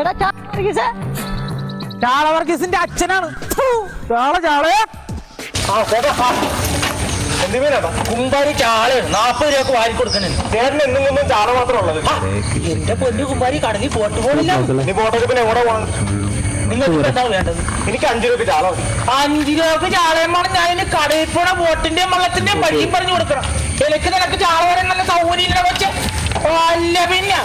എടാ വർഗീസിന്റെ അച്ഛനാണ്. ചാള ചാളേ. കുമ്പാരി ചാൾ. നാപ്പത് രൂപക്ക് വാരി കൊടുക്കുന്നുണ്ട്. ചേട്ടൻ എന്നും നിന്നും ചാറ മാത്രം ഉള്ളത്. എന്റെ പൊന്നു കുമ്പാരി കടന്നി പോട്ട് പോണില്ല. നീ പോട്ടൊക്കെ പിന്നെ എവിടെ പോകണം നിങ്ങൾക്ക് എന്താ വേണ്ടത്? എനിക്ക് അഞ്ചു രൂപ ചാള മതി. അഞ്ചു രൂപ ചാളയമാണ് ഞാൻ ഇനി കടയിൽ പോണ ബോട്ടിന്റെയും വള്ളത്തിന്റെയും വഴിയും പറഞ്ഞു കൊടുക്കണം. എനിക്ക് നിനക്ക് ചാള വരെ നല്ല സൗകര്യം ഇല്ല വെച്ച് അല്ല പിന്നെ.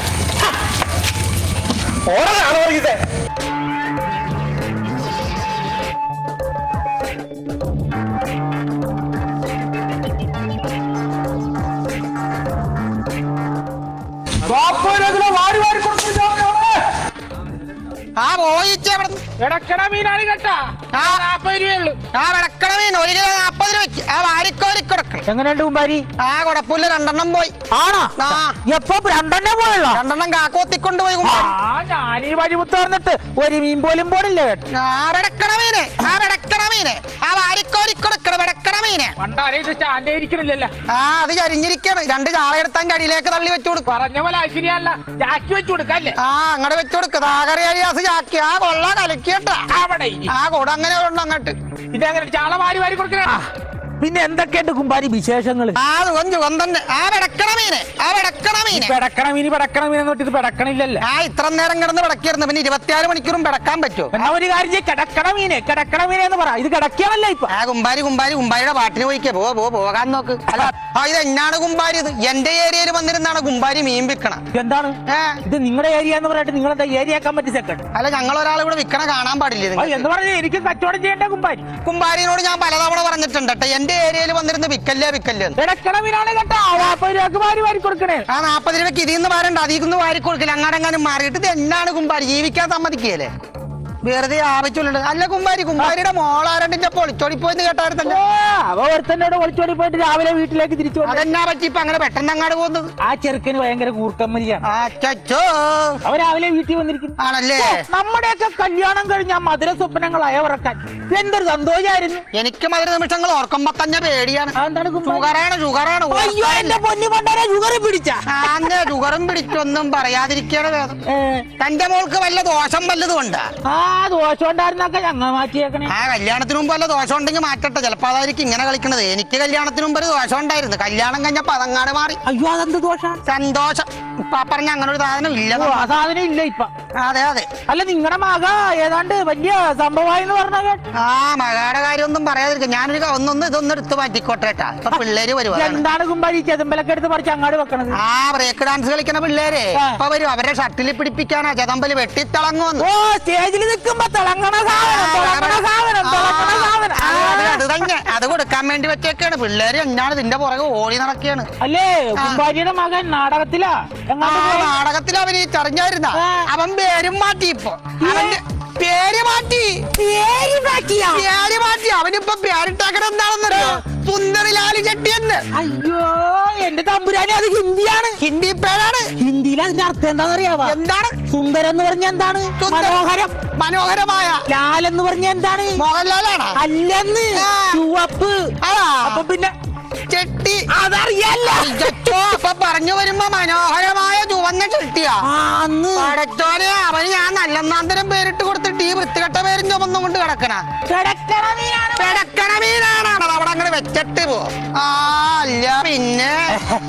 ഓരോ ചാള വർഗീസേ. മീനാണ് കേട്ടാ. നാപ്പത് രൂപയുള്ളൂ ആ വിളക്കണ മീൻ ഒരു കിലോ നാപ്പത് രൂപയ്ക്ക് ആ വാരിക്കോരി കൊടുക്കണം. എങ്ങനെയുണ്ട് കുമ്പാരി ആ കുഴപ്പമില്ല രണ്ടെണ്ണം പോയി. ആണോ? ആ. എപ്പോ രണ്ടെണ്ണേ പോയല്ലോ? രണ്ടെണ്ണം കാക്കോത്തിക്കൊണ്ട് പോയി കുമ്പാരി. ആ ഞാൻ ഈ വഴിമുത്ത് വന്നിട്ട് ഒരു മീൻ പോലും പോണില്ല കേട്ടോ. ആ വെടക്കണ മീനെ. ആ വെടക്കണ മീനെ. ആ കൊടുക്കണ മീനെ പണ്ടാരെ ഇത് സ്റ്റാൻഡ് ഇരിക്കണില്ലല്ലോ ആ അത് ചരിഞ്ഞിരിക്കാണ്. രണ്ട് ചാളയെടുത്താൻ കടിയിലേക്ക് തള്ളി വെച്ചു കൊടുക്കും. പറഞ്ഞ പോലെ ശരിയല്ല ചാക്കി വെച്ച് കൊടുക്കല്ലേ ആ അങ്ങോട്ട് വെച്ചു താകറിയാസ് ചാക്കി ആ കൊള്ള കലക്കിയട്ടാ. അവിടെ ആ കൂടെ അങ്ങനെ ഉണ്ടോ അങ്ങോട്ട് ഇതങ്ങനെ ചാള വാരി വാരി കൊടുക്കണ? പിന്നെ എന്തൊക്കെയുണ്ട് കുമ്പാരി വിശേഷങ്ങൾ ആ ആ വെടക്കണ മീനെ. ആ വെടക്കണ മീനെ പെടക്കണ മീന് പെടക്കണ മീൻ എന്നിട്ട് ഇത് പെടക്കണില്ലല്ലേ? ആ ഇത്ര നേരം കിടന്ന് പിടക്കായിരുന്നു പിന്നെ ഇരുപത്തിയാറ് മണിക്കൂറും പിടക്കാൻ പറ്റുമോ? എന്നാ ഒരു കാര്യം ചെയ്യ്, കിടക്കണ മീനെ കിടക്കണ മീനെ എന്ന് പറ. ഇത് കിടക്കിയാണല്ലോ ഇപ്പൊ? ആ കുമ്പാരി കുമ്പാരി കുമ്പാരിയുടെ പാട്ടിന് പോയിക്കേ. പോ പോ പോകാൻ നോക്ക്. അല്ല. ആ ഇത് എന്നാണ് കുമ്പാരി ഇത്? എന്റെ ഏരിയയിൽ വന്നിരുന്നാണ് കുമ്പാരി മീൻ വിൽക്കണ എന്താണ്? ഏ? ഇത് നിങ്ങളുടെ ഏരിയ എന്ന് പറഞ്ഞിട്ട് നിങ്ങൾ എന്താ ഏരിയ ആക്കാൻ പറ്റി സെക്കൻഡ് അല്ല ഞങ്ങൾ ഒരാളെ ഇവിടെ വിൽക്കണ കാണാൻ പാടില്ല. എന്ന് പറഞ്ഞു? എനിക്ക് കച്ചവടം ചെയ്യേണ്ട കുമ്പാരി. കുമ്പാരിനോട് ഞാൻ പലതവണ പറഞ്ഞിട്ടുണ്ട് കേട്ടോ എന്റെ ഏരിയയിൽ വന്നിരുന്ന വിക്കല്ല വിക്കല്ല ആ നാപ്പത് രൂപക്ക് ഇതിന്ന് വാരണ്ട ഇതിൽ നിന്ന് അതിൽ നിന്ന് വാരി കൊടുക്കില്ല അങ്ങാടെങ്ങാനും മാറിയിട്ട് ഇത് എന്നാണ് കുമ്പാരി ജീവിക്കാൻ സമ്മതിക്കുകയല്ലേ? വെറുതെ ആവശ്യമുള്ളത്. അല്ല കുമ്പാരി കുമ്പാരിയുടെ മോളാരണ്ടിന്റെ പൊളിച്ചോടി പോയിന്ന് കേട്ടായിരുന്നല്ലോ അവ ഒരുത്തന്നോട് ഒളിച്ചോടി പോയിട്ട് രാവിലെ വീട്ടിലേക്ക് തിരിച്ചു വന്നു. അതെന്നാ പറ്റി? ഇപ്പൊ അങ്ങനെ പെട്ടെന്ന് അങ്ങോട്ട് പോകുന്നത്? ആ ചെറുക്കന് ഭയങ്കര കൂർക്കമ്മലിയാണ് അച്ചോ അവ രാവിലെ വീട്ടിൽ വന്നിരിക്കുന്നു. ആണല്ലേ? ഓ, നമ്മുടെയൊക്കെ കല്യാണം കഴിഞ്ഞ ആ മധുര സ്വപ്നങ്ങളായ ഉറക്കാൻ എന്തൊരു സന്തോഷായിരുന്നു. എനിക്ക് മധുര നിമിഷങ്ങൾ ഓർക്കുമ്പോ തന്നെ പേടിയാണ്. അതെന്താണ് കുമ്പാരി? ഷുഗറാണ് ഷുഗറാണ്. അയ്യോ എന്റെ പൊന്നു പണ്ടാരെ ഷുഗർ പിടിച്ച. ഷുഗറും പിടിച്ചൊന്നും പറയാതിരിക്കണ വേദം. തന്റെ മോൾക്ക് വല്ല ദോഷം വല്ലതും ഉണ്ടാ ആ ദോഷം ഉണ്ടായിരുന്നൊക്കെ ഞങ്ങൾ മാറ്റിയേക്കണേ. ആ കല്യാണത്തിന് മുമ്പ് വല്ല ദോഷം ഉണ്ടെങ്കിൽ മാറ്റട്ടെ. ചിലപ്പോ അതായിരിക്കും ഇങ്ങനെ കളിക്കണത്. എനിക്ക് കല്യാണത്തിന് മുമ്പ് ഒരു ദോഷം ഉണ്ടായിരുന്നു. കല്യാണം കഴിഞ്ഞപ്പോ അതങ്ങാട് മാറി. അയ്യോ അതെന്ത് ദോഷം? സന്തോഷം. ഇപ്പൊ പറഞ്ഞ അങ്ങനെ ഒരു സാധനം ഇല്ല. ആ സാധനം ഇല്ല ഇപ്പൊ. അതെ അതെ. അല്ല നിങ്ങളുടെ മക ഏതാണ്ട് വലിയ സംഭവമായി എന്ന് പറഞ്ഞ ആ മകയുടെ കാര്യമൊന്നും പറയാതിരിക്കും ഞാനൊരു ഒന്നൊന്ന് ഇതൊന്നും എടുത്ത് മാറ്റിക്കോട്ടെ കേട്ടാ. ഇപ്പൊ പിള്ളേര് വരും എന്താണ് കുമ്പാരി ചെതുമ്പലൊക്കെ എടുത്ത് പറിച്ച് അങ്ങാട് വെക്കണത്? ആ ബ്രേക്ക് ഡാൻസ് കളിക്കണ പിള്ളേരെ. അപ്പൊ ഇപ്പൊ വരും അവരെ ഷട്ടിൽ പിടിപ്പിക്കാനാ വെട്ടി വെട്ടിത്തിളങ്ങുമെന്ന് ഓ സ്റ്റേജിൽ നിൽക്കുമ്പോ തിളങ്ങണ സാധനം തിളങ്ങണ സാധനം തിളങ്ങണ സാധനം. അത് തന്നെ. അത് കൊടുക്കാൻ വേണ്ടി വെച്ചേക്കാണ്. പിള്ളേര് എന്നാണ് ഇതിന്റെ പുറകെ ഓടി നടക്കുകയാണ്. അല്ലേ കുമ്പാരിയുടെ മകൻ നാടകത്തിലാ. നാടകത്തിൽ അവന് ചറിഞ്ഞായിരുന്ന. അവൻ പേരും മാറ്റി ഇപ്പൊ. അവന്റെ പേര് മാറ്റി. പേര് മാറ്റിയാ? പേര് മാറ്റി. അവനിപ്പൊ പേരിട്ടാക്കണ എന്താണെന്നറിയോ? സുന്ദരിലാലി ചെട്ടി എന്ന്. അയ്യോ എന്റെ തമ്പുരാനെ അത് ഹിന്ദിയാണ്. ഹിന്ദി പേരാണ്. ഹിന്ദിയിൽ അതിന്റെ അർത്ഥം എന്താണെന്നറിയാവാ? എന്താണ്? സുന്ദരം എന്ന് പറഞ്ഞ എന്താണ്. മനോഹരം. മനോഹരമായ. ലാൽ എന്ന് പറഞ്ഞ എന്താണ്? മോഹൻലാലാണ്. അല്ലെന്ന്. ചുവപ്പ്. അപ്പൊ പിന്നെ ചെട്ടി. അതറിയല്ല. അപ്പൊ പറഞ്ഞു വരുമ്പോ മനോഹരമായ ചുവന്ന ചെട്ടിയാ. പടച്ചോനെ അവന് ഞാൻ നല്ലന്നാന്തരം പേരിട്ട് കൊടുത്തിട്ട് ഈ വൃത്തികെട്ട പേരും ചുമന്നും കൊണ്ട് കിടക്കണ. കിടക്കണ മീനാണ്. അവിടെ അങ്ങനെ വെച്ചിട്ട് പോ. ആ അല്ല പിന്നെ.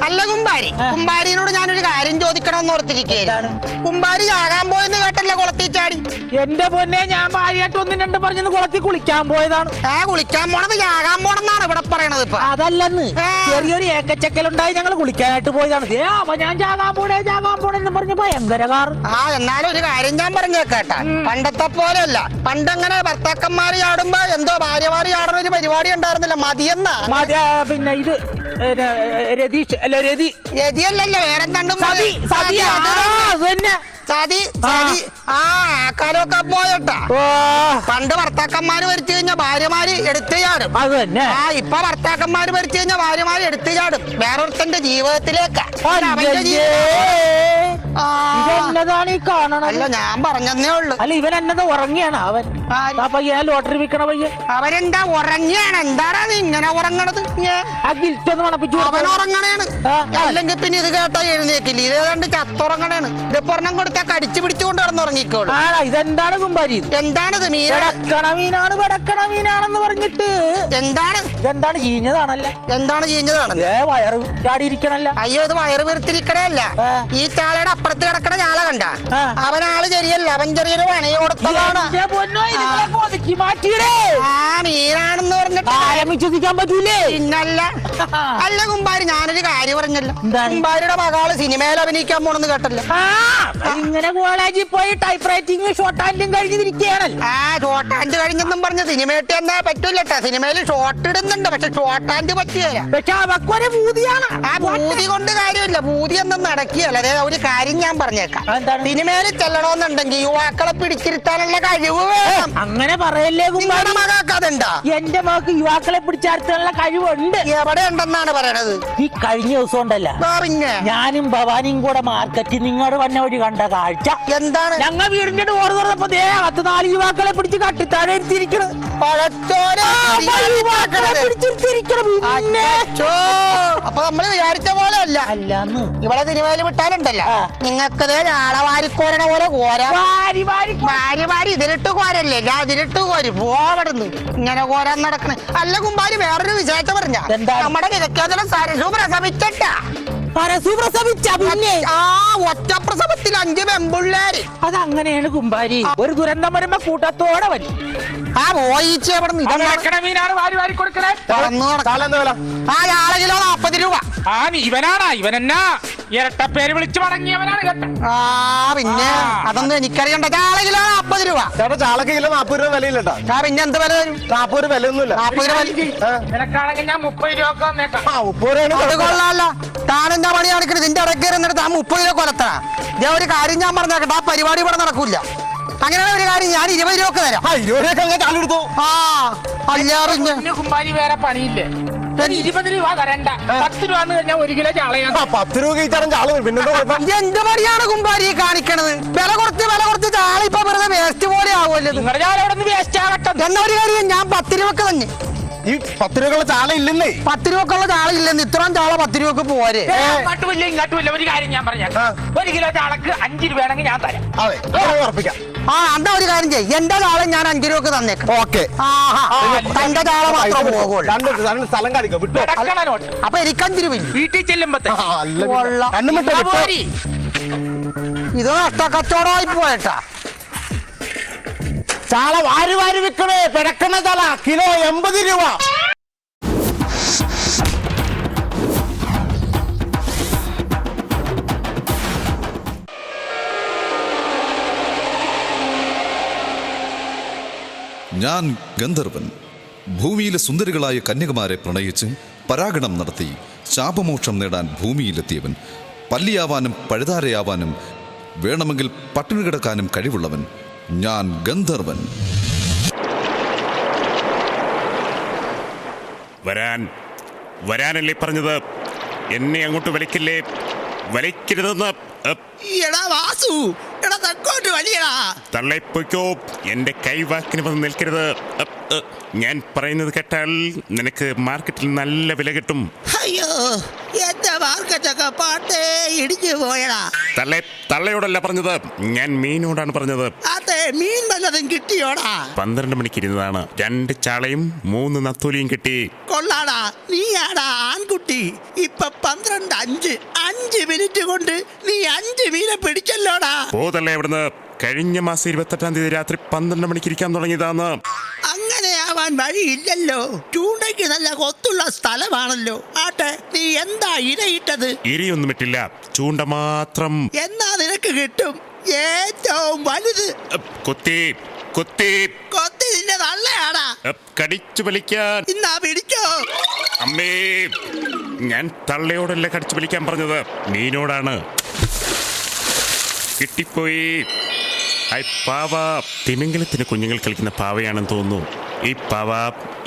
അല്ല കുമ്പാരി. കുമ്പാരിനോട് ഞാനൊരു കാര്യം ചോദിക്കണം എന്ന് ഓർത്തിരിക്കുകയാണ് കുമ്പാരി ചാകാൻ പോയെന്ന് കേട്ടല്ല കുളത്തി ചാടി? എന്റെ പൊന്നെ ഞാൻ ഭാര്യയായിട്ട് ഒന്നും രണ്ടും പറഞ്ഞു കുളത്തിൽ കുളിക്കാൻ പോയതാണ്. ആ കുളിക്കാൻ പോണത് ചാകാൻ പോണെന്നാണ് ഇവിടെ പറയണത് ഇപ്പൊ. അതല്ലെന്ന്. ചെറിയൊരു ഏക്കച്ചക്കലുണ്ടായി ഞങ്ങൾ കുളിക്കാനായിട്ട് പോയതാണ്. ഏ അപ്പൊ ഞാൻ ചാകാൻ പോണേ ചാകാൻ പോണെന്ന് പറഞ്ഞ് ഭയങ്കര കാർ ആ എന്നാലും ഒരു കാര്യം ഞാൻ പറഞ്ഞേക്കട്ടെ. പണ്ടത്തെ പോലെയല്ല. പണ്ടങ്ങനെ ഭർത്താക്കന്മാര് ചാടുമ്പോ എന്തോ ഭാര്യമാര് ചാടുന്ന ഒരു പരിപാടി ഉണ്ടായിരുന്നില്ല. മതിയെന്നാ. പിന്നെ ഇത് ഏ, രതീഷ്. അല്ല രതി. രതിയല്ലല്ലോ വേറെ കണ്ടും സതി സതി ആ, അത്. തന്നെ സതി സതി ആ ആക്കാലൊക്കെ പോയട്ടാ. പണ്ട് ഭർത്താക്കന്മാര് വരുത്തി കഴിഞ്ഞാൽ ഭാര്യമാര് എടുത്തു ചാടും. അത് തന്നെ. ആ ഇപ്പൊ ഭർത്താക്കന്മാര് വരുത്തി കഴിഞ്ഞാൽ ഭാര്യമാര് എടുത്തു ചാടും. വേറൊരുത്തന്റെ ജീവിതത്തിലേക്ക്. ഇതെന്നതാണ് ഈ കാണണത്? അല്ല ഞാൻ പറഞ്ഞതേ ഉള്ളു. അല്ല ഇവൻ എന്നത് ഉറങ്ങിയാണ് അവൻ. ആ ലോട്ടറി വിൽക്കണ പയ്യ അവരെന്താ ഉറങ്ങിയാണ്? എന്താണ് നീ ഇങ്ങനെ ഉറങ്ങണത്? ഞേ. ആ ഗിൽറ്റ് ഒന്ന് മണപ്പിച്ചു അവൻ ഉറങ്ങണേണ്. അല്ലെങ്കിൽ പിന്നെ ഇത് കേട്ടാ എഴുന്നേക്കില്ല? ഇത് ഏതാണ്ട് ചത്തുറങ്ങണേണ്. ഇതിപ്പോ ഒരെണ്ണം കൊടുത്താ കടിച്ചു പിടിച്ചുകൊണ്ട് കിടന്നുറങ്ങിക്കോളൂ. ആണോ ഇതെന്താണ് കുമ്പാരി? ഇത്? എന്താണിത് മീന വെടക്കണ മീനാണ് വെടക്കണ മീനാണെന്ന് പറഞ്ഞിട്ട്. എന്താണ്? ഇതെന്താണ് ചീഞ്ഞതാണല്ലേ? എന്താണ് ചീഞ്ഞതാണല്ലേ ഏ വയറ് ചാടിയിരിക്കണല്ല? അയ്യോ ഇത് വയറ് വീർത്തിരിക്കണല്ല ഈ ചാളയുടെ അപ്പുറത്ത് കിടക്കണ ചാള കണ്ട. അവനാൾ ചെറിയല്ല അവൻ ചെറിയൊരു പണി കൊടുത്തതാണ്. ആ. മീനാണെന്ന് പറഞ്ഞിട്ട് വിശ്വസിക്കാൻ പറ്റൂലേ? പിന്നല്ല. അല്ല കുമ്പാരി ഞാനൊരു കാര്യം പറഞ്ഞല്ലോ? കുമ്പാരിയുടെ മകൾ സിനിമയിൽ അഭിനയിക്കാൻ പോണെന്ന് കേട്ടല്ലോ. ഇങ്ങനെ കോളേജിൽ പോയി ടൈപ്പ് റൈറ്റിംഗ് ഷോർട്ട് ഹാൻഡും കഴിഞ്ഞിരിക്കുകയാണല്ലോ. ആ ഷോർട്ട് ഹാൻഡ് കഴിഞ്ഞെന്നും പറഞ്ഞ് സിനിമയിട്ട് എന്നാ പറ്റൂലട്ടാ സിനിമയിൽ ഷോർട്ട് ഇടുന്നുണ്ട് പക്ഷെ ചോട്ടാണ്ട് പറ്റിയല്ല പക്ഷെ അവക്കൊരു ഭൂതിയാണ്. ആ ഭൂതി. കൊണ്ട് കാര്യമില്ല ഭൂതി ഒന്നും നടക്കുകയല്ല അതായത് ഒരു കാര്യം ഞാൻ പറഞ്ഞേക്കാം? സിനിമയിൽ ചെല്ലണമെന്നുണ്ടെങ്കിൽ യുവാക്കളെ പിടിച്ചിരുത്താനുള്ള കഴിവ് വേണം. അങ്ങനെ പറയല്ലേ നിങ്ങളുടെ മകൾക്ക് അതുണ്ടാ. എന്റെ മകൾക്ക് യുവാക്കളെ പിടിച്ചാർത്തുള്ള കഴിവുണ്ട്. എവിടെ ഉണ്ടെന്നാണ് പറയണത്? ഈ കഴിഞ്ഞ ദിവസം ഉണ്ടല്ല. പിന്നെ? ഞാനും ഭവാനിയും കൂടെ മാർക്കറ്റിൽ നിങ്ങളുടെ വന്ന വഴി കണ്ട കാഴ്ച. എന്താണ്? ഞങ്ങൾ വീടിന്റെ ഡോർ തുറന്നപ്പോ ദേ അകത്ത് നാല് യുവാക്കളെ പിടിച്ച് കട്ടിത്താഴെ ഇരുത്തിയിരിക്കണ് യുവാക്കളെ. അപ്പൊ നമ്മൾ വിചാരിച്ച പോലെ അല്ല അല്ലാന്ന് ഇവിടെ സിനിമയിൽ വിട്ടാലുണ്ടല്ലോ. നിങ്ങൾക്കത് നാളെ വാരിക്കോരണ പോലെ കോര. വാരി വാരി ഇതിലിട്ട് കോരല്ലേ? ഞാൻ ഇതിലിട്ട് കോരി. പോവടുന്നു ഇങ്ങനെ കോരാൻ നടക്കണ. അല്ല കുമ്പാരി വേറൊരു വിശേഷം പറഞ്ഞ? നമ്മുടെ നിരക്കേതല സരസു പ്രസവിച്ചട്ടാ. പരസ്യ പ്രസവിച്ച പിന്നെ? ആ ഒറ്റ പ്രസവത്തിൽ അഞ്ച് പെമ്പിള്ളേര് അതങ്ങനെയാണ് കുമ്പാരി. ഒരു ദുരന്തം വരുമ്പോ കൂട്ടത്തോടെ വരും. ആ പോയിച്ച് അവിടെ ആ നിന്ന് വെടക്കണ മീനാണ് വാരി വാരി കൊടുക്കണേ. ചാള എന്താ ആ ആളെ കിലോ നാപ്പത് രൂപ. ആ ഇവനാണാ ഇവനെന്നാ. ഇരട്ടപ്പേര് വിളിച്ചു മടങ്ങിയവനാണ് ആ പിന്നെ ആ. അതൊന്നും എനിക്കറിയണ്ട. ചാളകിലോ കിലോ നാപ്പത് രൂപ. ചേട്ടാ ചാളക്ക് കിലോ നാപ്പത് രൂപ വിലയില്ലട്ടാ. ആ പിന്നെ എന്ത് വില വരും? നാപ്പത് രൂപ വിലയൊന്നുമില്ല. നാപ്പത് രൂപ ആ. നിനക്കാണെങ്കിൽ ഞാൻ മുപ്പത് രൂപ ആ. കൊള്ളാല്ല. താനെന്താ പണി നടക്കണത് ഇതിന്റെ ഇടയ്ക്ക് ഇരുന്നിട്ട് താൻ മുപ്പത് രൂപ കൊലത്താ ഞാൻ ഒരു കാര്യം ഞാൻ പറഞ്ഞേക്കട്ടെ. ആ പരിപാടി ഇവിടെ നടക്കൂല. അങ്ങനെയാണ് ഒരു കാര്യം ഞാൻ ഇരുപത് രൂപ തരാം. ആ പിന്നെ കുമ്പാരി വേറെ പണിയില്ലേ? ഒരു ഇരുപത് രൂപ തരണ്ട. പത്ത് രൂപ എന്ന് കഴിഞ്ഞാൽ ഒരു കിലോ ചാളയാ ആ പത്ത് രൂപ കഴിച്ചാലും ചാള വരും. പിന്നെന്താ കുഴപ്പം? ഇത് എന്ത് പണിയാണ് കുമ്പാരി ഈ കാണിക്കണത്? വില കുറച്ച് വില കുറച്ച് ചാള ഇപ്പൊ വെറുതെ വേസ്റ്റ് പോലെ ആവുമല്ലോ ഇത്. നിങ്ങളുടെ ചാള അവിടെ നിന്ന് വേസ്റ്റ് ആകട്ടെ എന്നാ ഒരു കാര്യം ഞാൻ പത്ത് രൂപക്ക് തന്നെ. ഈ പത്ത് രൂപക്കുള്ള ചാള ഇല്ലെന്നേ. പത്ത് രൂപക്കുള്ള ചാള ഇല്ലെന്ന് ഇത്രയും ചാള പത്ത് രൂപക്ക് പോരെ ഏ, അങ്ങോട്ടും ഇല്ല ഒരു കാര്യം ഞാൻ പറഞ്ഞേക്കാം. ആ. ഒരു കിലോ ചാളക്ക് അഞ്ച് രൂപയാണെങ്കിൽ ഞാൻ തരാം. അതെ അത് ഉറപ്പിക്കാം. ആ എന്താ ഒരു കാര്യം ചെയ്യ്. എന്റെ ചാള ഞാൻ അഞ്ചു രൂപക്ക് തന്നേക്കാം. ഓക്കെ. ആഹാ. തന്റെ ചാള മാത്രമേ പോകുള്ളൂ രണ്ട് രണ്ട് സ്ഥലം കാണിക്കാം വിട്ടോ കിടക്കണ നോട്ട്. അപ്പൊ എനിക്ക് അഞ്ചു രൂപ ഇല്ല. വീട്ടിൽ ചെല്ലുമ്പത്തെ ആ, അല്ല പിന്നെ. കൊള്ളാം. കണ്ണും വിട്ടോ, വിട്ടോ. പോരി. ഇത് നഷ്ട കച്ചവടമായി പോയേട്ടാ. ചാള വാരി വാരി വിൽക്കണേ പിടക്കണ ചാള കിലോ എൺപത് രൂപ. ഞാൻ ഗന്ധർവൻ. ഭൂമിയിലെ സുന്ദരികളായ കന്യകമാരെ പ്രണയിച്ച് പരാഗണം നടത്തി ശാപമോക്ഷം നേടാൻ ഭൂമിയിലെത്തിയവൻ പല്ലിയാവാനും പഴുതാരയാവാനും വേണമെങ്കിൽ പട്ടിണി കിടക്കാനും കഴിവുള്ളവൻ ഞാൻ ഗന്ധർവൻ. വരാൻ വരാനല്ലേ പറഞ്ഞത്? എന്നെ അങ്ങോട്ട് വലിക്കില്ലേ? വലിക്കരുതെന്ന് എടാ വാസു എടാ തെക്കോട്ട് വലിയടാ. എന്റെ കൈവാക്കിന് വന്ന് നിൽക്കരുത് ഞാൻ പറയുന്നത് കേട്ടാൽ നിനക്ക് മാർക്കറ്റിൽ നല്ല വില കിട്ടും. എന്റെ മാർക്കറ്റൊക്കെ പാട്ടേ ഇടിഞ്ഞു പോയടാ. തള്ളേ തള്ളയോടല്ല പറഞ്ഞത്. ഞാൻ മീനോടാണ് പറഞ്ഞത്. അതെ മീൻ വല്ലതും കിട്ടിയോടാ. പന്ത്രണ്ട് മണിക്ക് ഇരുന്നതാണ്. രണ്ട് ചാളയും മൂന്ന് നത്തൂലിയും കിട്ടി. കൊള്ളാടാ നീയാടാ ആൺകുട്ടി. ഇപ്പൊ പന്ത്രണ്ട് അഞ്ച്. അഞ്ച് മിനിറ്റ് കൊണ്ട് നീ അഞ്ച് മീനെ പിടിച്ചല്ലോടാ. പോതല്ലേ അവിടുന്ന്. കഴിഞ്ഞ മാസം ഇരുപത്തെട്ടാം തീയതി രാത്രി പന്ത്രണ്ട് മണിക്ക് ഇരിക്കാൻ തുടങ്ങിയതാണ്. അങ്ങനെ ആവാൻ വഴിയില്ലല്ലോ. ചൂണ്ടയ്ക്ക് നല്ല കൊത്തുള്ള സ്ഥലമാണല്ലോ. ആട്ടെ നീ എന്താ ഇരയിട്ടത് ഇരിയൊന്നും ഇട്ടില്ല ചൂണ്ട മാത്രം. എന്നാ നിനക്ക് കിട്ടും? ഏറ്റവും വലുത്. കൊത്തി കൊത്തി. കൊത്തി നിന്റെ നല്ലയാടാ അപ്പ്, കടിച്ചു വലിക്കാൻ. ഇന്നാ പിടിച്ചോ. അമ്മേ ഞാൻ തള്ളയോടല്ല കടിച്ചു വലിക്കാൻ പറഞ്ഞത്? മീനോടാണ് കിട്ടിപ്പോയി. ഐ പാവ. തിമിംഗലത്തിന് കുഞ്ഞുങ്ങൾ കളിക്കുന്ന പാവയാണെന്ന് തോന്നുന്നു. ഈ പാവ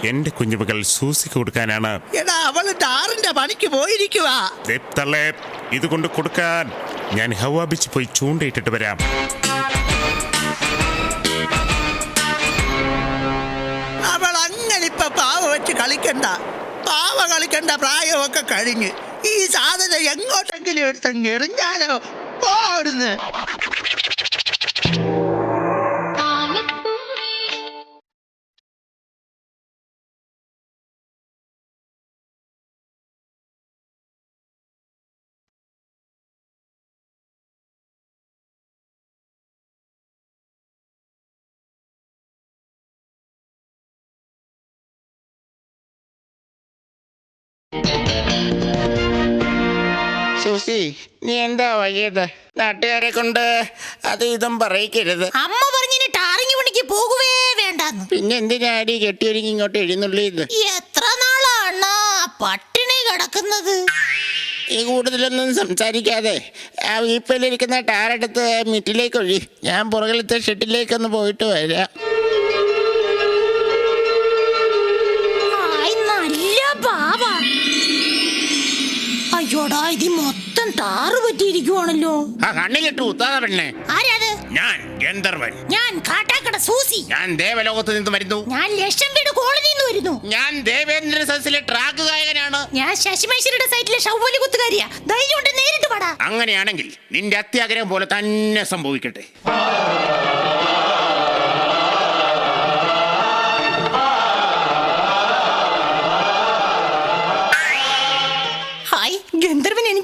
എന്റെ കുഞ്ഞുമകൾ സൂസിക്ക് കൊടുക്കാനാണ്. എടാ അവൾ ടാറിന്റെ പണിക്ക് പോയിരിക്കുക ഇത് ഇതുകൊണ്ട് കൊടുക്കാൻ. ഞാൻ ഹവാബിച്ച് പോയി ചൂണ്ടയിട്ടിട്ട് വരാം. അവൾ അങ്ങനെ ഇപ്പൊ പാവ വെച്ച് കളിക്കണ്ട. പാവ കളിക്കണ്ട പ്രായമൊക്കെ കഴിഞ്ഞ്. ഈ സാധനം എങ്ങോട്ടെങ്കിലും എടുത്തങ്ങ് എറിഞ്ഞാലോ പോടുന്ന് സൂസി നീ എന്താ വയ്യത് നാട്ടുകാരെ കൊണ്ട് അത് ഇതും പറയിക്കരുത്. അമ്മ പറഞ്ഞിന് ടാറിങ് പണിക്ക് പോകുവേ വേണ്ടെന്ന്. പിന്നെ എന്തിനാടി കെട്ടിയൊരുങ്ങി ഇങ്ങോട്ട് എഴുന്നള്ളിയത്? എത്ര നാളാണ് പട്ടിണി കിടക്കുന്നത്? ഈ കൂടുതലൊന്നും സംസാരിക്കാതെ ആ വീപ്പയിലിരിക്കുന്ന ടാറെടുത്ത് മിറ്റിലേക്ക് ഒഴി. ഞാൻ പുറകിലത്തെ ഷെട്ടിലേക്കൊന്ന് പോയിട്ട് വരാം. അയ്യോടാ ഇത് മൊത്തം ടാറ് പറ്റിയിരിക്കുവാണല്ലോ. ആ കണ്ണിലിട്ട് കുത്താതെ പെണ്ണെ. ആരാത്? ഞാൻ ഗന്ധർവൻ. ഞാൻ കാട്ടാക്കട സൂസി. ഞാൻ ദേവലോകത്ത് നിന്ന് വരുന്നു. ഞാൻ ലക്ഷം വീട് വരുന്നു. ഞാൻ ദേവേന്ദ്ര സദസ്സിലെ ട്രാക്ക് ഗായകനാണ്. ഞാൻ ശശിമേശ്വരുടെ സൈറ്റിലെ ഷൗവലി കുത്തുകാരിയാ. ധൈര്യം നേരിട്ട് പാടാ. അങ്ങനെയാണെങ്കിൽ നിന്റെ അത്യാഗ്രഹം പോലെ തന്നെ സംഭവിക്കട്ടെ.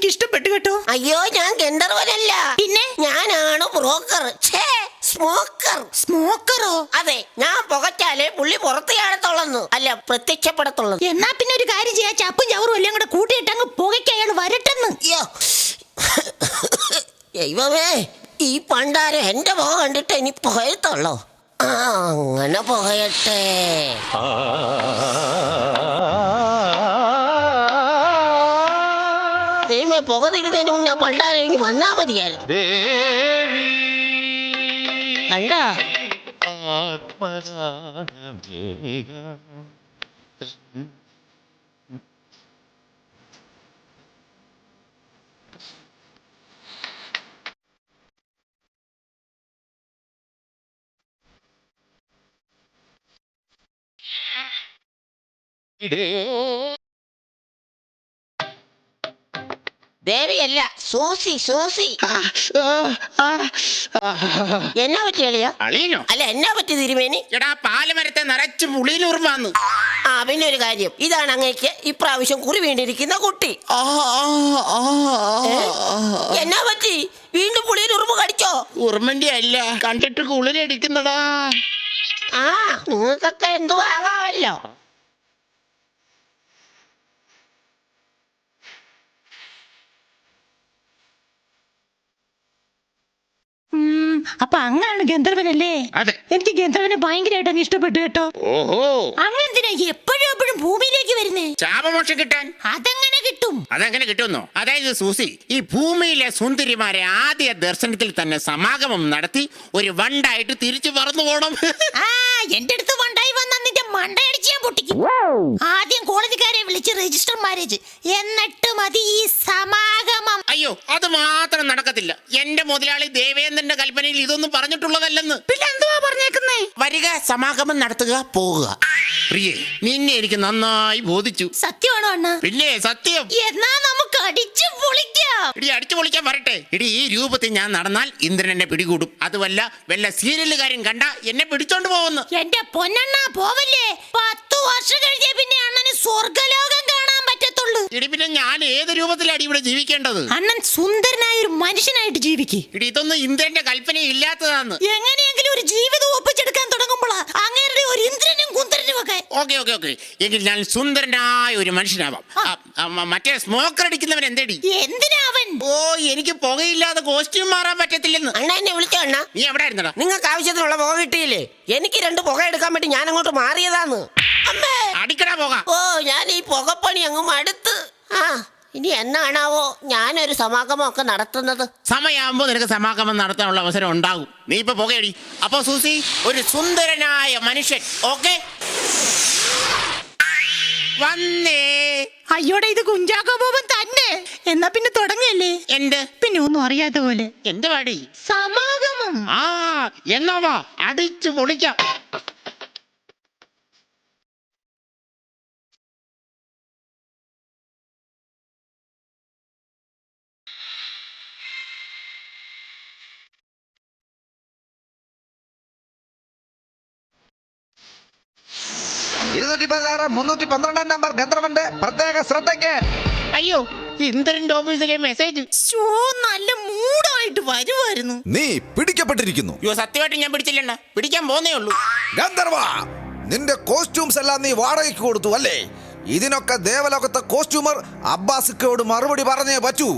എനിക്ക് ഇഷ്ടപ്പെട്ടു കേട്ടോ അയ്യോ ഞാൻ ഗന്ധർവനല്ല പിന്നെ ഞാനാണ് ബ്രോക്കർ ഛേ സ്മോക്കർ സ്മോക്കറോ അതെ ഞാൻ പുകച്ചാലേ പുള്ളി പുറത്ത് കാണത്തുള്ളന്ന് അല്ല പ്രത്യക്ഷപ്പെടത്തുള്ളൂ എന്നാ പിന്നെ ഒരു കാര്യം ചെയ്യാ ചപ്പും ചവറും എല്ലാം കൂടെ കൂട്ടിയിട്ട് അങ്ങ് പുകയ്ക്ക് അയാൾ വരട്ടെന്ന് അയ്യോ ദൈവമേ ഈ പണ്ടാരം എന്റെ പുക കണ്ടിട്ട് ഇനി പുകയത്തുള്ളോ ആ അങ്ങനെ പുകയട്ടെ ദൈവമേ പുക തീരുന്നതിന് മുന്നേ പണ്ടാരെങ്കിൽ വന്നാ മതിയായിരുന്നു. കണ്ടാ ദേവിയല്ല സോസി സോസി. എന്നാ പറ്റി അളിയ? അളിയനോ? അല്ല എന്നാ പറ്റി തിരുമേനി? എടാ പാലമരത്തെ നിറച്ച് പുളിയിലുറുമാന്ന് ആ പിന്നെ ഒരു കാര്യം. ഇതാണ് അങ്ങേക്ക് ഇപ്രാവശ്യം കുറി വീണ്ടിരിക്കുന്ന കുട്ടി? എന്നാ പറ്റി? വീണ്ടും പുളിയിൽ ഉറുമ്പ് കടിച്ചോ? ഉറുമന്റെ അല്ല കണ്ടിട്ട് കുളിരടിക്കുന്നടാ ആ നിങ്ങൾക്കൊക്കെ എന്തു അപ്പൊ അങ്ങാണ് ഗന്ധർവനല്ലേ? അതെ. എനിക്ക് ഗന്ധർവനെ ഭയങ്കരമായിട്ട് അങ്ങ് ഇഷ്ടപ്പെട്ടു കേട്ടോ. ഓഹോ. അങ്ങനെന്തിനാ എപ്പോഴും എപ്പോഴും ഭൂമിയിലേക്ക് വരുന്നേ? ശാപമോക്ഷം കിട്ടാൻ. അതെങ്ങനെ കിട്ടും? അതെങ്ങനെ കിട്ടുന്നു അതായത് സൂസി ഈ ഭൂമിയിലെ സുന്ദരിമാരെ ആദ്യ ദർശനത്തിൽ തന്നെ സമാഗമം നടത്തി ഒരു വണ്ടായിട്ട് തിരിച്ചു പറന്നു പോണം. ആ എന്റെ അടുത്ത് വണ്ടായി വന്ന മണ്ടയടിച്ച് ഞാൻ പൊട്ടിക്കും. ആദ്യം കോളേജുകാരെ വിളിച്ച് രജിസ്റ്റർ മാരേജ് എന്നിട്ട് മതി ഈ സമാഗമം. അയ്യോ അത് മാത്രം നടക്കത്തില്ല. എന്റെ മുതലാളി ദേവേന്ദ്രന്റെ കൽപ്പനയിൽ ഇതൊന്നും പറഞ്ഞിട്ടുള്ളതല്ലെന്ന്. പിന്നെ എന്തുവാ പറഞ്ഞേക്കുന്നേ? വരിക സമാഗമം നടത്തുക പോവുക. പ്രിയേ നിന്നെ എനിക്ക് നന്നായി ബോധിച്ചു. സത്യമാണോ അണ്ണ? പിന്നെ സത്യം. എന്നാ നമുക്ക് അടിച്ചു പൊളിക്കാം. ഇടി അടിച്ചു പൊളിക്കാൻ വരട്ടെ. ഇടി ഈ രൂപത്തിൽ ഞാൻ നടന്നാൽ ഇന്ദ്രൻ എന്നെ പിടികൂടും. അതുമല്ല വല്ല സീരിയലുകാരും കണ്ട എന്നെ പിടിച്ചോണ്ട് പോവുന്നു എന്റെ പൊന്നണ്ണ പോവല്ലേ? പത്തു വർഷം കഴിഞ്ഞേ പിന്നെ അണ്ണന് സ്വർഗലോകം കാണാൻ പറ്റത്തുള്ളൂ. ഇടി പിന്നെ ഞാൻ ഏത് രൂപത്തിലാണ് ഇവിടെ ജീവിക്കേണ്ടത്? അണ്ണൻ സുന്ദരനായ ഒരു മനുഷ്യനായിട്ട് ജീവിക്ക്. ഇടി ഇതൊന്നും ഇന്ദ്രന്റെ കൽപ്പന ഇല്ലാത്തതാന്ന്. എങ്ങനെയെങ്കിലും ഒരു ജീവിതം ഒപ്പിച്ചെടുക്കാൻ തുടങ്ങുമ്പോൾ അങ്ങനെ ഒരു ഇന്ദ്രനും ഒക്കെ ഓക്കെ ഓക്കെ ഓക്കെ. എങ്കിൽ ഞാൻ സുന്ദരനായ ഒരു മനുഷ്യനാവാം. ആ, ആ, മ- മറ്റേ സ്മോക്കർ അടിക്കുന്നവൻ എന്തേടി? എന്തിനാ അവൻ? ഓ എനിക്ക് പുകയില്ലാതെ കോസ്റ്റ്യൂം മാറാൻ പറ്റത്തില്ലെന്ന്. അണ്ണ എന്നെ വിളിച്ചോ അണ്ണ. നീ എവിടെ ആയിരുന്നടാ? നിങ്ങൾക്ക് ആവശ്യത്തിനുള്ള പുക കിട്ടിയില്ലേ? എനിക്ക് രണ്ട് പുക എടുക്കാൻ വേണ്ടി ഞാൻ അങ്ങോട്ട് മാറിയതാന്ന്. അമ്മേ! അടിക്കടാ പോകാം. ഓ ഞാൻ ഈ പുകപ്പണി അങ്ങ് മടുത്ത്. ആ ഇനി എന്നാണാവോ ഞാനൊരു സമാഗമൊക്കെ നടത്തുന്നത്? സമയമാകുമ്പോ നിനക്ക് സമാഗമം നടത്താനുള്ള അവസരം ഉണ്ടാകും. നീ ഇപ്പൊ പുകയടി. അപ്പൊ സൂസി ഒരു സുന്ദരനായ മനുഷ്യൻ. ഓക്കെ? വന്നേ. അയ്യോടെ ഇത് കുഞ്ചാക്കോബോബൻ തന്നെ. എന്നാ പിന്നെ തുടങ്ങല്ലേ എന്ത്? പിന്നെ ഒന്നും അറിയാത്ത പോലെ. എന്ത് പാടി സമാഗമം. ആ എന്നാ വാ അടിച്ചു പൊളിക്കാം. ഇരുന്നൂറ്റി പതിനാറ് മുന്നൂറ്റി പന്ത്രണ്ടാം നമ്പർ ഗന്ധർവന്റെ പ്രത്യേക ശ്രദ്ധയ്ക്ക്. അയ്യോ ഇന്ദ്രന്റെ ഓഫീസിലെ മെസ്സേജ് ഷോ നല്ല മൂടായിട്ട് വരുമായിരുന്നു നീ പിടിക്കപ്പെട്ടിരിക്കുന്നു. അയ്യോ സത്യമായിട്ട് ഞാൻ പിടിച്ചില്ലണ്ട പിടിക്കാൻ പോന്നേ ഉള്ളൂ. ഗന്ധർവ നിന്റെ കോസ്റ്റ്യൂംസ് എല്ലാം നീ വാടകയ്ക്ക് കൊടുത്തു അല്ലേ? ഇതിനൊക്കെ ദേവലോകത്തെ കോസ്റ്റ്യൂമർ അബ്ബാസിക്കയോട് മറുപടി പറഞ്ഞേ പറ്റൂ.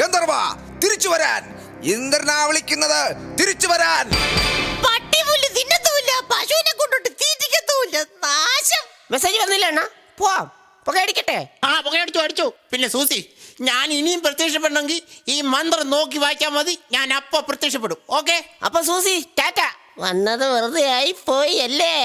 ഗന്ധർവ തിരിച്ചു വരാൻ. ഇന്ദ്രനാ വിളിക്കുന്നത് തിരിച്ചു വരാൻ. പട്ടി പുല്ല് തിന്നത്തുമില്ല പശുവിനെ കൊണ്ടിട്ട് തീറ്റിക്കത്തൂല്ല. നാശം. മെസ്സേജ് വന്നില്ല അണ്ണാ. പോവാം. പുക അടിക്കട്ടെ. ആ പുകയടിച്ചു അടിച്ചു പിന്നെ സൂസി ഞാൻ ഇനിയും പ്രത്യക്ഷപ്പെടണമെങ്കിൽ ഈ മന്ത്രം നോക്കി വായിച്ചാൽ മതി. ഞാൻ അപ്പൊ പ്രത്യക്ഷപ്പെടും. ഓക്കെ? അപ്പൊ സൂസി ടാറ്റ. വന്നത് വെറുതെ ആയി പോയി അല്ലേ?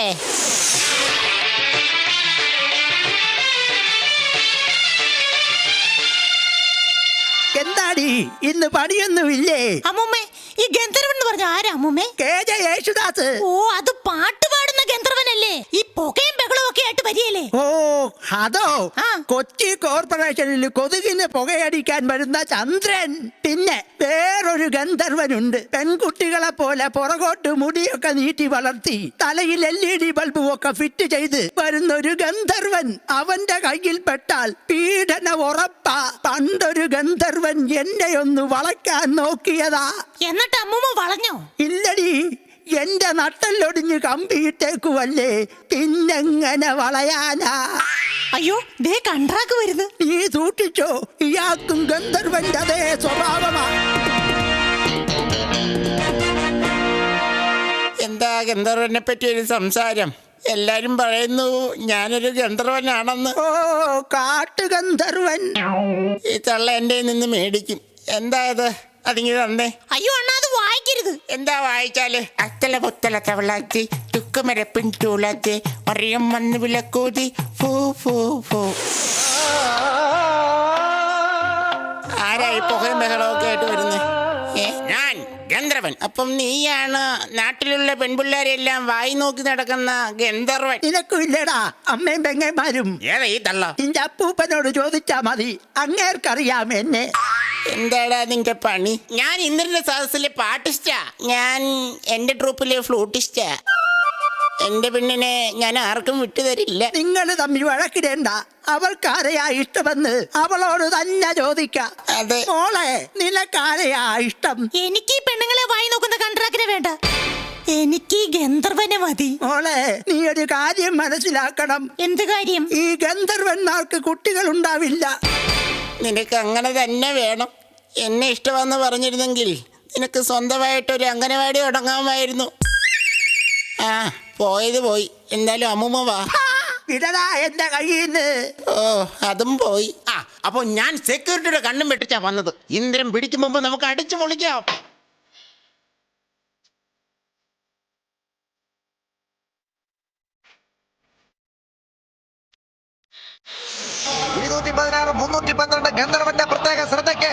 എന്താടി ഇന്ന് പണിയൊന്നുമില്ലേ? അമ്മൂമ്മേ ഈ ഗന്ധർവൻ എന്ന് പറഞ്ഞ ആരാ അമ്മൂമ്മേ? K J Yesudas. ഓ അത് പാട്ട് പാടുന്ന ഗന്ധർവനല്ലേ? ഈ പുകയും ബഹളവും ഒക്കെ ആയിട്ട് വരികയല്ലേ? ഓ അതോ ആ. കൊച്ചി കോർപ്പറേഷനിൽ കൊതുകിന് പുകയടിക്കാൻ വരുന്ന ചന്ദ്രൻ. പിന്നെ വേറൊരു ഗന്ധർവനുണ്ട്. പെൺകുട്ടികളെ പോലെ പുറകോട്ട് മുടിയൊക്കെ നീട്ടി വളർത്തി തലയിൽ എൽ ഇ ഡി ബൾബും ഒക്കെ ഫിറ്റ് ചെയ്ത് വരുന്ന ഒരു ഗന്ധർവൻ. അവന്റെ കയ്യിൽ പെട്ടാൽ പീഡന ഉറപ്പാ പണ്ടൊരു ഗന്ധർവൻ എന്നെ ഒന്ന് വളയ്ക്കാൻ നോക്കിയതാ. എന്നിട്ട് അമ്മൂമ്മ വളഞ്ഞോ? ഇല്ലടി. എന്റെ നട്ടല്ലൊടിഞ്ഞ് കമ്പിയിട്ടേക്കുവല്ലേ പിന്നെങ്ങനെ വളയാനാ? അയ്യോ ദേ കണ്ട്രാക്ക് വരുന്നു. നീ സൂക്ഷിച്ചോ ഇയാൾക്കും ഗന്ധർവന്റെ അതേ സ്വഭാവമാ. എന്താ ഗന്ധർവനെ പറ്റി ഒരു സംസാരം? എല്ലാരും പറയുന്നു ഞാനൊരു ഗന്ധർവനാണെന്ന്. ഓ കാട്ടുഗന്ധർവൻ. ഈ തള്ള എന്റെ നിന്ന് മേടിക്കും. എന്താ ഇത് അതിങ്ങനെ തന്നേ അയ്യോ അണ്ണാ അത് വായിക്കരുത്. എന്താ വായിച്ചാൽ? അത്തല പൊത്തല തവളാത്തി തുക്കുമരപ്പിൻ ചൂളാത്തി അറിയം വന്ന് വിലക്കൂതി ഫൂ ഫൂ ഫൂ. ആരായി പുകയും ബഹളമൊക്കെ ആയിട്ട് വരുന്നേ? ഏ, ഞാൻ ഗന്ധർവൻ. അപ്പം നീയാണ് നാട്ടിലുള്ള പെൺപിള്ളേരെല്ലാം വായി നോക്കി നടക്കുന്ന ഗന്ധർവൻ. നിനക്കും ഇല്ലടാ അമ്മയും പെങ്ങന്മാരും. ഏതാ ഈ തള്ള? നിന്റെ അപ്പൂപ്പനോട് ചോദിച്ചാ മതി. അങ്ങേർക്കറിയാം എന്നെ. എന്താടാ നിന്റെ പണി? ഞാൻ ഇന്ദ്രന്റെ സദസ്സിലെ പാട്ടിസ്റ്റാ ഞാൻ എന്റെ ട്രൂപ്പിലെ ഫ്ലൂട്ടിസ്റ്റാ. എന്റെ പെണ്ണിനെ ഞാൻ ആർക്കും വിട്ടുതരില്ല. നിങ്ങൾ തമ്മിൽ വഴക്കിടേണ്ട. അവൾക്കാരെയാ ഇഷ്ടമെന്ന് അവളോട് തന്നെ ചോദിക്കാം. അതെ. മോളെ നിനക്കാരെയാ ഇഷ്ടം? എനിക്ക് ഈ പെണ്ണുങ്ങളെ വായി നോക്കുന്ന കണ്ട്രാക്കിനെ വേണ്ട. എനിക്ക് ഈ ഗന്ധർവനെ മതി. മോളെ നീ ഒരു കാര്യം മനസ്സിലാക്കണം. എന്ത് കാര്യം? ഈ ഗന്ധർവന്മാർക്ക് കുട്ടികൾ ഉണ്ടാവില്ല നിനക്ക് അങ്ങനെ തന്നെ വേണം. എന്നെ ഇഷ്ടമെന്ന് പറഞ്ഞിരുന്നെങ്കിൽ നിനക്ക് സ്വന്തമായിട്ടൊരു അംഗനവാടി തുടങ്ങാമായിരുന്നു. ആ പോയത് പോയി. എന്തായാലും അമ്മൂമ്മ വാ. എന്റെ കയ്യിൽ ഓ അതും പോയി. ആ അപ്പൊ ഞാൻ സെക്യൂരിറ്റിയുടെ കണ്ണും വെട്ടിച്ചാ വന്നത്. ഇന്ദ്രൻ പിടിക്കും മുമ്പ് നമുക്ക് അടിച്ചു പൊളിക്കാം. ഇരുന്നൂറ്റി പതിനാറ് മുന്നൂറ്റി പന്ത്രണ്ട് ഗന്ധർവന്റെ പ്രത്യേക ശ്രദ്ധയ്ക്ക്.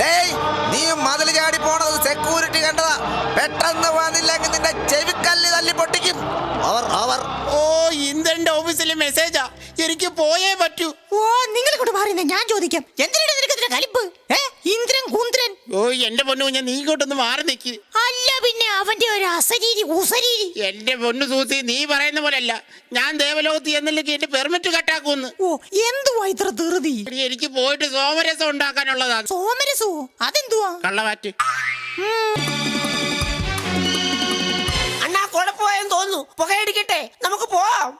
ഡേയ് നീ മതിൽ ചാടി പോണത് സെക്യൂരിറ്റി കണ്ടതാ. പെട്ടെന്ന് വന്നില്ലെങ്കിൽ നിന്റെ ചെവിക്കല്ല് തല്ലി പൊട്ടിക്കും. അവർ അവർ. ഓ ഇന്ത്യന്റെ ഓഫീസിലെ മെസ്സേജാ എനിക്ക് പോയേ പറ്റൂ. ഓ നിങ്ങൾ കൂടെ പറയുന്നത് ഞാൻ ചോദിക്കാം. എന്തിനാണ് നിനക്ക് കലിപ്പ്? ഏ? ഇന്ദ്രൻ കുന്ദ്രൻ ഓ എന്റെ പൊന്നു ഞാൻ നീ ഇങ്ങോട്ടൊന്ന് മാറി നിൽക്ക് അല്ല പിന്നെ അവന്റെ ഒരു അസരീരി ഉസരീരി. എന്റെ പൊന്നു സൂസി നീ പറയുന്ന അല്ല ഞാൻ ദേവലോകത്ത് എന്നല്ലേ എന്റെ പെർമിറ്റ് കട്ടാക്കുമെന്ന്. ഓ എന്തുവാ ഇത്ര ധൃതി? എനിക്ക് പോയിട്ട് സോമരസം ഉണ്ടാക്കാനുള്ളതാണ് സോമരസോ? അതെന്തുവാ? കള്ളവാറ്റ്. അണ്ണാ കുഴപ്പമായെന്ന് തോന്നുന്നു. പുകയടിക്കട്ടെ. നമുക്ക് പോവാം.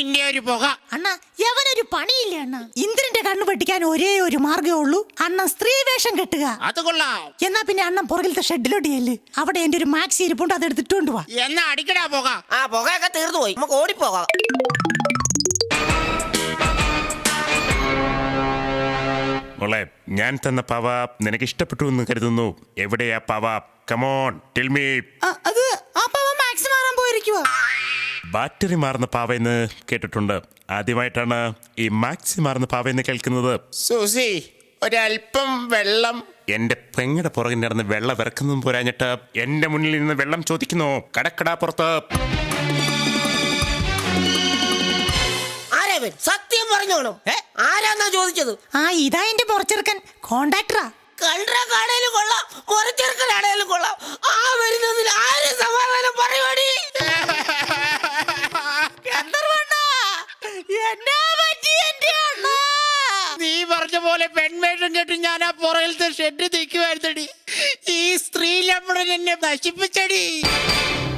ഇന്റെ ഒരു പുക. അണ്ണ യവനൊരു പണിയില്ല അണ്ണ. ഇന്ദ്രന്റെ കണ്ണു വെട്ടിക്കാൻ ഒരേ ഒരു മാർഗേ ഉള്ളൂ. അണ്ണൻ സ്ത്രീ വേഷം കെട്ടുക. അത് കൊള്ളാം. എന്നാ പിന്നെ അണ്ണൻ പുറകിലത്തെ ഷെഡിലോട്ട് ചെല്ല്. അവിടെ എന്റെ ഒരു മാക്സി ഇരിപ്പുണ്ട് അത് എടുത്തിട്ടുണ്ട് വാ. എന്നാ അടിക്കടാ പുക. ആ പുകയൊക്കെ തീർന്നു പോയി. നമുക്ക് ഓടിപ്പോകാം. മോളെ ഞാൻ തന്ന പവ നിനക്ക് ഇഷ്ടപ്പെട്ടു എന്ന് കരുതുന്നു. എവിടെയാ പവ? കമോൺ ടിൽമി അത് ആ പവ മാക്സി മാറാൻ പോയിരിക്കുവാ. ബാറ്ററി മാറുന്ന പാവയെന്ന് കേട്ടിട്ടുണ്ട്. ആദ്യമായിട്ടാണ് ഈ മാക്സി മാറുന്ന പാവയെന്ന് കേൾക്കുന്നത്. സൂസി ഒരല്പം വെള്ളം. എന്റെ പെങ്ങടെ പുറകിൽ നടന്ന് വെള്ളം ഇറക്കുന്നതും പോരാഞ്ഞിട്ട് എന്റെ മുന്നിൽ നിന്ന് വെള്ളം ചോദിക്കുന്നു. കടക്കടാ പുറത്ത്. ആരാവൻ? സത്യം പറഞ്ഞോളും ആരാന്നാ ചോദിച്ചത്? ആ ഇതാ എന്റെ പുറച്ചെറുക്കൻ കോണ്ടാക്ടറാ. കണ്ട കടയിലും കൊള്ളാം. മുറച്ചെറുക്കനാണേലും കൊള്ളാം. ആ വരുന്നതിൽ ആരും സമാധാനം പറയുവാടി എന്നാ പറ്റി എന്റെ അണ്ണാ നീ പറഞ്ഞ പോലെ പെൺവേഷം കേട്ട് ഞാൻ ആ പുറകിലത്തെ ഷെഡ് നീക്കുമായിരുന്നടി. ഈ സ്ത്രീ ലംബടൻ എന്നെ നശിപ്പിച്ചടി.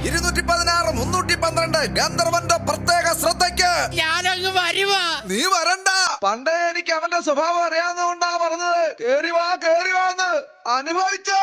ഇരുന്നൂറ്റി പതിനാറ് മുന്നൂറ്റി പന്ത്രണ്ട് ഗന്ധർവന്റെ പ്രത്യേക ശ്രദ്ധയ്ക്ക്. ഞാനങ്ങ് വരുവാ. നീ വരണ്ട. പണ്ടേ എനിക്ക് അവന്റെ സ്വഭാവം അറിയാവുന്നതുകൊണ്ടാ പറഞ്ഞത്. കേറി വാ കേറി വാന്ന് അനുഭവിച്ചോ.